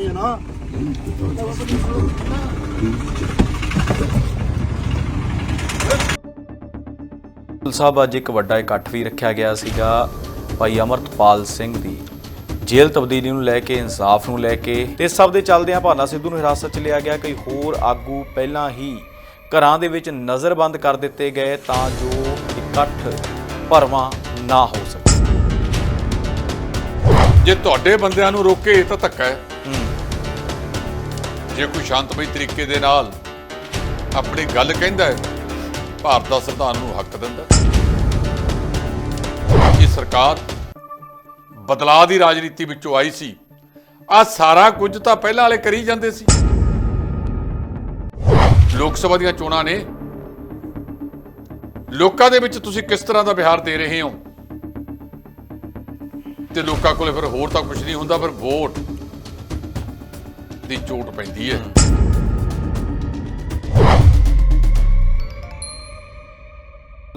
ਨਹੀਂ ਹੈ ਨਾ। ਗੁਰੂ ਸਾਹਿਬ ਅੱਜ ਇੱਕ ਵੱਡਾ ਇਕੱਠ ਵੀ ਰੱਖਿਆ ਗਿਆ ਸੀਗਾ ਭਾਈ ਅਮਰਤਪਾਲ ਸਿੰਘ ਦੀ। ਜੇਲ੍ਹ ਤਬਦੀਲੀ ਨੂੰ ਲੈ ਕੇ ਇਨਸਾਫ ਨੂੰ ਲੈ ਕੇ ਤੇ ਇਸ ਸਭ ਦੇ ਚੱਲਦਿਆਂ ਭਾਨਾ ਸਿੱਧੂ ਨੂੰ ਹਿਰਾਸਤ 'ਚ ਲਿਆ ਗਿਆ ਕਈ ਹੋਰ ਆਗੂ ਪਹਿਲਾਂ ਹੀ ਘਰਾਂ ਦੇ ਵਿੱਚ ਨਜ਼ਰਬੰਦ ਕਰ ਦਿੱਤੇ ਗਏ ਤਾਂ ਜੋ ਇਕੱਠ ਭਰਵਾਂ ਨਾ ਹੋ ਸਕੇ। ਜੇ ਤੁਹਾਡੇ ਬੰਦਿਆਂ ਨੂੰ ਰੋਕੇ ਤਾਂ ਧੱਕਾ ਹੂੰ। ਜੇ ਕੋਈ ਸ਼ਾਂਤਮਈ ਤਰੀਕੇ ਦੇ ਨਾਲ ਆਪਣੀ ਗੱਲ ਕਹਿੰਦਾ ਹੈ, ਭਾਰਤ ਦਾ ਸੰਵਿਧਾਨ ਨੂੰ ਹੱਕ ਦਿੰਦਾ ਇਹ ਸਰਕਾਰ ਬਦਲਾਅ ਦੀ ਰਾਜਨੀਤੀ ਵਿੱਚੋਂ ਆਈ ਸੀ। ਆ ਸਾਰਾ ਕੁਝ ਤਾਂ ਪਹਿਲਾਂ ਵਾਲੇ ਕਰੀ ਜਾਂਦੇ ਸੀ। ਲੋਕ ਸਭਾ ਦੀਆਂ ਚੋਣਾਂ ਨੇ, ਲੋਕਾਂ ਦੇ ਵਿੱਚ ਤੁਸੀਂ ਕਿਸ ਤਰ੍ਹਾਂ ਦਾ ਵਿਹਾਰ ਦੇ ਰਹੇ ਹੋ? ਤੇ ਲੋਕਾਂ ਕੋਲੇ ਫਿਰ ਹੋਰ ਤਾਂ ਕੁਝ ਨਹੀਂ ਹੁੰਦਾ, ਫਿਰ ਵੋਟ ਦੀ ਚੋਟ ਪੈਂਦੀ ਹੈ।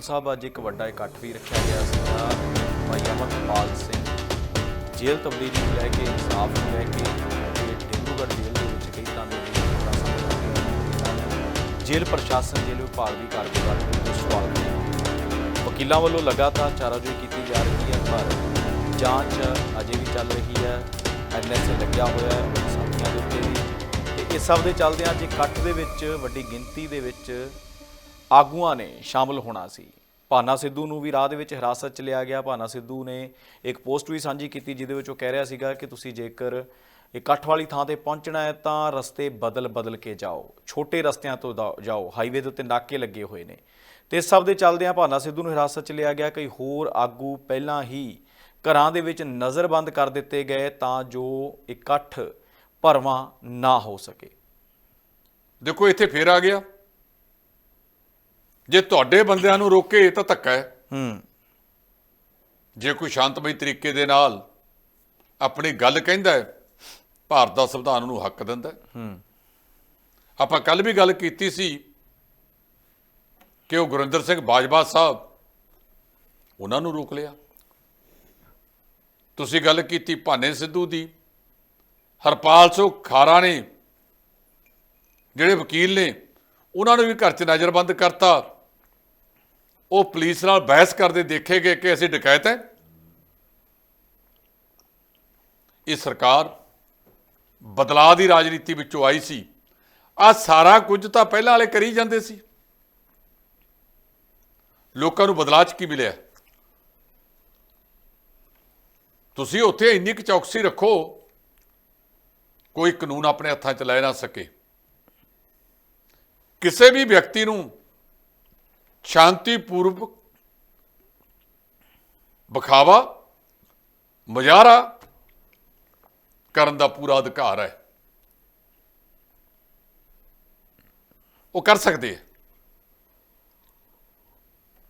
ਸਾਹਿਬ, ਅੱਜ ਇੱਕ ਵੱਡਾ ਇਕੱਠ ਵੀ ਰੱਖਿਆ ਗਿਆ ਸੀਗਾ ਭਾਈ ਅਮਰਪਾਲ ਸਿੰਘ ਜੇਲ੍ਹ ਤਬਦੀਲੀ ਨੂੰ ਲੈ ਕੇ ਇਨਸਾਫ ਨੂੰ ਲੈ ਕੇ ਤੇ ਜੇਲ੍ਹ ਦੇ ਵਿੱਚ ਕਈ ਤਰ੍ਹਾਂ ਦੇ ਜਿਹੜਾ ਸਾਹਮਣੇ ਜੇਲ੍ਹ ਪ੍ਰਸ਼ਾਸਨ, ਜੇਲ੍ਹ ਵਿਭਾਗ ਦੀ ਕਾਰਗੁਜ਼ਾਰੀ ਨੂੰ ਸਵਾਲ ਕੀਤਾ ਵਕੀਲਾਂ ਵੱਲੋਂ ਲਗਾਤਾਰ ਚਾਰਾਜੋਈ ਕੀਤੀ ਜਾ ਰਹੀ ਹੈ, ਪਰ ਜਾਂਚ ਅਜੇ ਵੀ ਚੱਲ ਰਹੀ ਹੈ। ਐਨਐਸਏ ਲੱਗਿਆ ਹੋਇਆ ਹੈ ਸਾਥੀਆਂ ਦੇ ਉੱਤੇ ਵੀ। ਤੇ ਇਸ ਸਭ ਦੇ ਚੱਲਦਿਆਂ ਅੱਜ ਇਕੱਠ ਦੇ ਵਿੱਚ, ਵੱਡੀ ਗਿਣਤੀ ਦੇ ਵਿੱਚ ਆਗੂਆਂ ਨੇ ਸ਼ਾਮਲ ਹੋਣਾ ਸੀ। ਭਾਨਾ ਸਿੱਧੂ ਨੂੰ ਵੀ ਰਾਹ ਦੇ ਵਿੱਚ ਹਿਰਾਸਤ 'ਚ ਲਿਆ ਗਿਆ। ਭਾਨਾ ਸਿੱਧੂ ਨੇ ਇੱਕ ਪੋਸਟ ਵੀ ਸਾਂਝੀ ਕੀਤੀ ਜਿਹਦੇ ਵਿੱਚ ਉਹ ਕਹਿ ਰਿਹਾ ਸੀਗਾ ਕਿ ਤੁਸੀਂ ਜੇਕਰ ਇਕੱਠ ਵਾਲੀ ਥਾਂ ਤੇ ਪਹੁੰਚਣਾ ਹੈ ਤਾਂ ਰਸਤੇ ਬਦਲ ਬਦਲ ਕੇ ਜਾਓ। ਛੋਟੇ ਰਸਤਿਆਂ ਤੋਂ ਦਾ- ਜਾਓ। ਹਾਈਵੇ ਦੇ ਉੱਤੇ ਨਾਕੇ ਲੱਗੇ ਹੋਏ ਨੇ। ਤੇ ਇਸ ਸਭ ਦੇ ਚੱਲਦਿਆਂ ਭਾਨਾ ਸਿੱਧੂ ਨੂੰ ਹਿਰਾਸਤ 'ਚ ਲਿਆ ਗਿਆ। ਕਈ ਹੋਰ ਆਗੂ ਪਹਿਲਾਂ ਹੀ ਘਰਾਂ ਦੇ ਵਿੱਚ ਨਜ਼ਰਬੰਦ ਕਰ ਦਿੱਤੇ ਗਏ ਤਾਂ ਜੋ ਇਕੱਠ ਭਰਵਾਂ ਨਾ ਹੋ ਸਕੇ। ਦੇਖੋ ਇੱਥੇ ਫੇਰ ਆ ਗਿਆ। ਜੇ ਤੁਹਾਡੇ ਬੰਦਿਆਂ ਨੂੰ ਰੋਕੇ ਤਾਂ ਧੱਕਾ ਹੈ। ਹੂੰ। ਜੇ ਕੋਈ ਸ਼ਾਂਤਮਈ ਤਰੀਕੇ ਦੇ ਨਾਲ ਆਪਣੀ ਗੱਲ ਕਹਿੰਦਾ ਹੈ ਭਾਰਤ ਦਾ ਸੰਵਿਧਾਨ ਨੂੰ ਹੱਕ ਦਿੰਦਾ ਹੈ। ਆਪਾਂ ਕੱਲ ਵੀ ਗੱਲ ਕੀਤੀ ਸੀ ਕਿ ਉਹ ਗੁਰਿੰਦਰ ਸਿੰਘ ਬਾਜਵਾ ਸਾਹਿਬ ਉਹਨਾਂ ਨੂੰ ਰੋਕ ਲਿਆ। ਤੁਸੀਂ ਗੱਲ ਕੀਤੀ ਭਾਨੇ ਸਿੱਧੂ ਦੀ। ਹਰਪਾਲ ਸਿੰਘ ਖਾਰਾ ਨੇ, ਜਿਹੜੇ ਵਕੀਲ ਨੇ, ਉਹਨਾਂ ਨੂੰ ਵੀ ਘਰ 'ਚ ਨਜ਼ਰਬੰਦ ਕਰਤਾ। ਉਹ ਪੁਲਿਸ ਨਾਲ ਬਹਿਸ ਕਰਦੇ ਦੇਖੇ ਗਏ ਕਿ ਅਸੀਂ ਡਕੈਤ ਹੈ। ਇਹ ਸਰਕਾਰ ਬਦਲਾਅ ਦੀ ਰਾਜਨੀਤੀ ਵਿੱਚੋਂ ਆਈ ਸੀ। ਆ ਸਾਰਾ ਕੁਝ ਤਾਂ ਪਹਿਲਾਂ ਵਾਲੇ ਕਰੀ ਜਾਂਦੇ ਸੀ। ਲੋਕਾਂ ਨੂੰ ਬਦਲਾਅ 'ਚ ਕੀ ਮਿਲਿਆ? ਤੁਸੀਂ ਉੱਥੇ ਇੰਨੀ ਕੁ ਚੌਕਸੀ ਰੱਖੋ ਕੋਈ ਕਾਨੂੰਨ ਆਪਣੇ ਹੱਥਾਂ 'ਚ ਲੈ ਨਾ ਸਕੇ। ਕਿਸੇ ਵੀ ਵਿਅਕਤੀ ਨੂੰ ਸ਼ਾਂਤੀਪੂਰਵਕ ਬਖਾਵਾ ਮੁਜ਼ਾਹਰਾ ਕਰਨ ਦਾ ਪੂਰਾ ਅਧਿਕਾਰ ਹੈ। ਉਹ ਕਰ ਸਕਦੇ ਹੈ।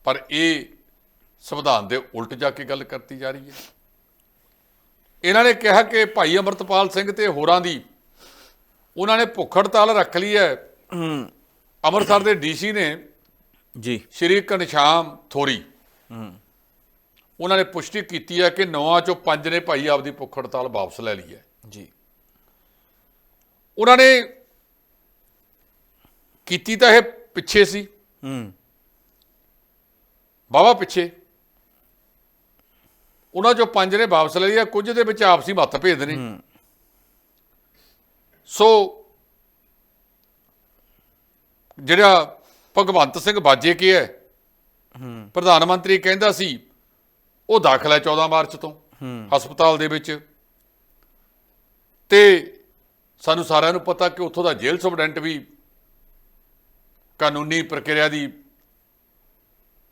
ਪਰ ਇਹ ਸੰਵਿਧਾਨ ਦੇ ਉਲਟ ਜਾ ਕੇ ਗੱਲ ਕਰਤੀ ਜਾ ਰਹੀ ਹੈ। ਇਹਨਾਂ ਨੇ ਕਿਹਾ ਕਿ ਭਾਈ ਅਮਰਤਪਾਲ ਸਿੰਘ ਤੇ ਹੋਰਾਂ ਦੀ ਉਹਨਾਂ ਨੇ ਭੁੱਖ ਹੜਤਾਲ ਰੱਖ ਲਈ ਹੈ। ਅੰਮ੍ਰਿਤਸਰ ਦੇ ਡੀਸੀ ਨੇ ਜੀ। ਸ਼੍ਰੀ ਘਨਸ਼ਾਮ ਥੋਰੀ ਉਹਨਾਂ ਨੇ ਪੁਸ਼ਟੀ ਕੀਤੀ ਹੈ ਕਿ ਨੌਆਂ ਚੋਂ ਪੰਜ ਨੇ ਭਾਈ ਆਪਦੀ ਭੁੱਖ ਹੜਤਾਲ ਵਾਪਸ ਲੈ ਲਈ ਹੈ। ਜੀ। ਉਹਨਾਂ ਨੇ ਕੀਤੀ ਤਾਂ ਇਹ ਪਿੱਛੇ ਸੀ। ਹੂੰ। ਬਾਵਾ ਪਿੱਛੇ। ਉਹਨਾਂ ਚੋਂ ਪੰਜ ਨੇ ਵਾਪਸ ਲੈ ਲਿਆ ਕੁਝ ਦੇ ਵਿੱਚ ਆਪਸੀ ਮਤਭੇਦ ਨੇ ਸੋ ਜਿਹੜਾ ਭਗਵੰਤ ਸਿੰਘ ਬਾਜੇ ਕੀ ਹੈ ਪ੍ਰਧਾਨ ਮੰਤਰੀ ਕਹਿੰਦਾ ਸੀ ਉਹ ਦਾਖਲ ਹੈ 14 ਮਾਰਚ ਤੋਂ ਹਸਪਤਾਲ ਦੇ ਵਿੱਚ। ਤੇ ਸਾਨੂੰ ਸਾਰਿਆਂ ਨੂੰ ਪਤਾ ਕਿ ਉੱਥੋਂ ਦਾ ਜੇਲ੍ਹ ਸੁਪਰਡੈਂਟ ਵੀ ਕਾਨੂੰਨੀ ਪ੍ਰਕਿਰਿਆ ਦੀ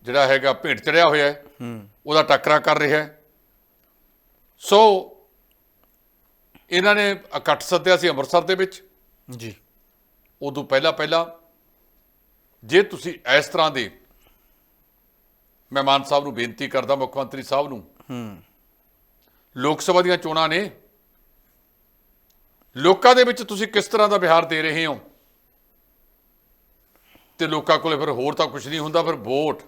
ਜਿਹੜਾ ਹੈਗਾ ਭੇਟ ਚੜਿਆ ਹੋਇਆ ਹੈ। ਉਹਦਾ ਟੱਕਰਾ ਕਰ ਰਿਹਾ ਹੈ। ਸੋ ਇਹਨਾਂ ਨੇ ਇਕੱਠ ਸੱਦਿਆ ਸੀ ਅੰਮ੍ਰਿਤਸਰ ਦੇ ਵਿੱਚ। ਜੀ। ਉਦੋਂ ਪਹਿਲਾਂ ਪਹਿਲਾਂ ਜੇ ਤੁਸੀਂ ਇਸ ਤਰ੍ਹਾਂ ਦੇ ਮੈਂ ਮਾਨ ਸਾਹਿਬ ਨੂੰ ਬੇਨਤੀ ਕਰਦਾ ਮੁੱਖ ਮੰਤਰੀ ਸਾਹਿਬ ਨੂੰ ਹੂੰ। ਲੋਕ ਸਭਾ ਦੀਆਂ ਚੋਣਾਂ ਨੇ ਲੋਕਾਂ ਦੇ ਵਿੱਚ ਤੁਸੀਂ ਕਿਸ ਤਰ੍ਹਾਂ ਦਾ ਵਿਹਾਰ ਦੇ ਰਹੇ ਹੋ? ਤੇ ਲੋਕਾਂ ਕੋਲੇ ਫਿਰ ਹੋਰ ਤਾਂ ਕੁਝ ਨਹੀਂ ਹੁੰਦਾ ਫਿਰ ਵੋਟ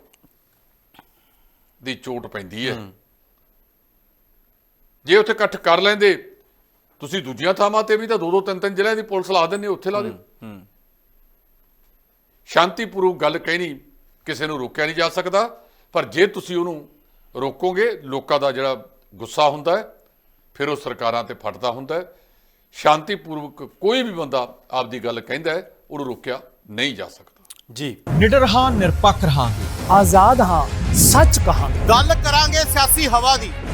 ਦੀ ਚੋਟ ਪੈਂਦੀ ਹੈ। ਜੇ ਉੱਥੇ ਇਕੱਠ ਕਰ ਲੈਂਦੇ ਤੁਸੀਂ ਦੂਜੀਆਂ ਥਾਵਾਂ ਤੇ ਵੀ ਤਾਂ ਦੋ ਦੋ ਤਿੰਨ ਤਿੰਨ ਜ਼ਿਲ੍ਹਿਆਂ ਦੀ ਪੁਲਿਸ ਲਾ ਦਿੰਦੇ ਉੱਥੇ ਲਾ ਦਿਓ। ਹੂੰ ਸ਼ਾਂਤੀਪੂਰਵਕ ਗੱਲ ਕਹਿਣੀ ਕਿਸੇ ਨੂੰ ਰੋਕਿਆ ਨਹੀਂ ਜਾ ਸਕਦਾ ਪਰ ਜੇ ਤੁਸੀਂ ਉਹਨੂੰ ਰੋਕੋਗੇ ਲੋਕਾਂ ਦਾ ਜਿਹੜਾ ਗੁੱਸਾ ਹੁੰਦਾ ਹੈ ਫਿਰ ਉਹ ਸਰਕਾਰਾਂ ਤੇ ਫਟਦਾ ਹੁੰਦਾ ਹੈ। ਸ਼ਾਂਤੀਪੂਰਵਕ ਕੋਈ ਵੀ ਬੰਦਾ ਆਪਦੀ ਗੱਲ ਕਹਿੰਦਾ ਹੈ ਉਹਨੂੰ ਰੋਕਿਆ ਨਹੀਂ ਜਾ ਸਕਦਾ। ਜੀ। ਨਿਡਰ ਹਾਂ ਨਿਰਪੱਖ ਰਹਾਂਗੇ। ਆਜ਼ਾਦ ਹਾਂ ਸੱਚ ਕਹਾਂਗੇ। ਗੱਲ ਕਰਾਂਗੇ ਸਿਆਸੀ ਹਵਾ ਦੀ।